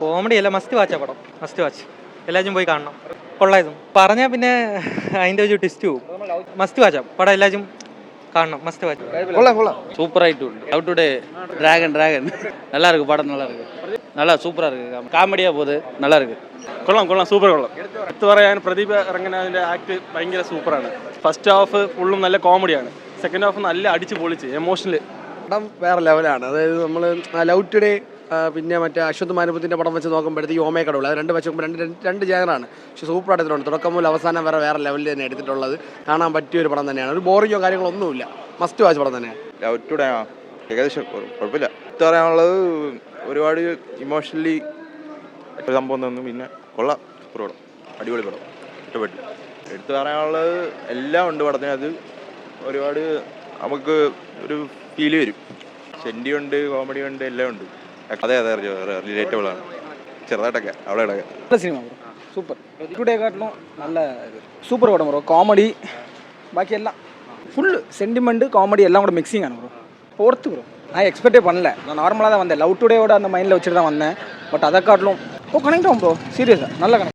Comedy അല്ല must വാച്ചാ പടം must watch എല്ലാവരും പോയി കാണണം കൊള്ളായിരുന്നു പറഞ്ഞാൽ പിന്നെ അതിൻ്റെ ഒരു ട്വിസ്റ്റ് പോകും മസ്റ്റ് വാച്ചാ പടം എല്ലാവരും കാണണം മസ്റ്റ് വാച്ച് கொள்ளலாம் கொள்ளலாம் சூப்பர் ஆயிட்டு லவ் டுடே டிராகன் டிராகன் நல்லா இருக்கு படம் நல்லா இருக்கு நல்லா சூப்பரா இருக்கு காமெடியா போகுது நல்லா இருக்கு കൊള്ളാം കൊള്ളാം സൂപ്പർ കൊള്ളാം എടുത്തു പറയാൻ പ്രദീപ് ഇറങ്ങുന്നതിൻ്റെ ആക്ട് ഭയങ്കര സൂപ്പറാണ് ഫസ്റ്റ് ഹാഫ് ഫുള്ളും നല്ല കോമഡിയാണ് സെക്കൻഡ് ഹാഫ് നല്ല അടിച്ച് പൊളിച്ച് എമോഷണൽ പടം വേറെ ലെവലാണ് അതായത് നമ്മൾ ലവ് ടുഡേ പിന്നെ മറ്റേ അശ്വത് മാനുപത്തിന്റെ പടം വെച്ച് നോക്കുമ്പോഴത്തേക്ക് ഓമേ കടവുള്ളൂ അത് രണ്ട് വെച്ച് രണ്ട് രണ്ട് ജാനറാണ് പക്ഷേ സൂപ്പർ എടുത്തിട്ടുണ്ട് തുടക്കം മുതൽ അവസാനം വരെ വേറെ ലെവലിൽ തന്നെ എടുത്തിട്ടുള്ളത്. കാണാൻ പറ്റിയ ഒരു പടം തന്നെയാണ്. ഒരു ബോറിങ്ങോ കാര്യങ്ങളോ ഒന്നുമില്ല. മസ്റ്റ് വാച്ച് പടം തന്നെയാണ്. ഏകദേശം കുഴ- കുഴപ്പമില്ല പറയാനുള്ളത് ഒരുപാട് ഇമോഷണലി സംഭവം തന്നു. പിന്നെ കൊള്ളാം. സൂപ്പർ പടം. അടിപൊളി പടം. ഇഷ്ടപ്പെട്ടു. എടുത്തു പറയാനുള്ളത് എല്ലാം ഉണ്ട് പടത്തിന്. അത് ഒരുപാട് നമുക്ക് ഒരു ഫീൽ വരും. സെന്റി ഉണ്ട് കോമഡി ഉണ്ട് എല്ലാം ഉണ്ട് അതെ അതെ റിലേറ്റബിൾ ആണ് ചെറുതായിട്ടൊക്കെ അവിടെ ഇടയ്ക്ക് நல்ல சினிமா ப்ரோ சூப்பர் டுடே காட்டிலும் நல்ல இது சூப்பர் படம் ப்ரோ காமெடி பாக்கி எல்லாம் ஃபுல் சென்டிமெண்ட் காமெடி எல்லாம் கூட மிக்சிங் ஆன ப்ரோ ஒர்த்து ப்ரோ நான் எக்ஸ்பெக்டே பண்ணல நான் நார்மலாக தான் வந்தேன் லவ் டுடேவோட அந்த மைண்டில் வச்சுட்டு தான் வந்தேன் பட் அதை காட்டிலும் ஓ கனெக்ட் ஆகும் ப்ரோ சீரியஸாக நல்ல கனெக்ட்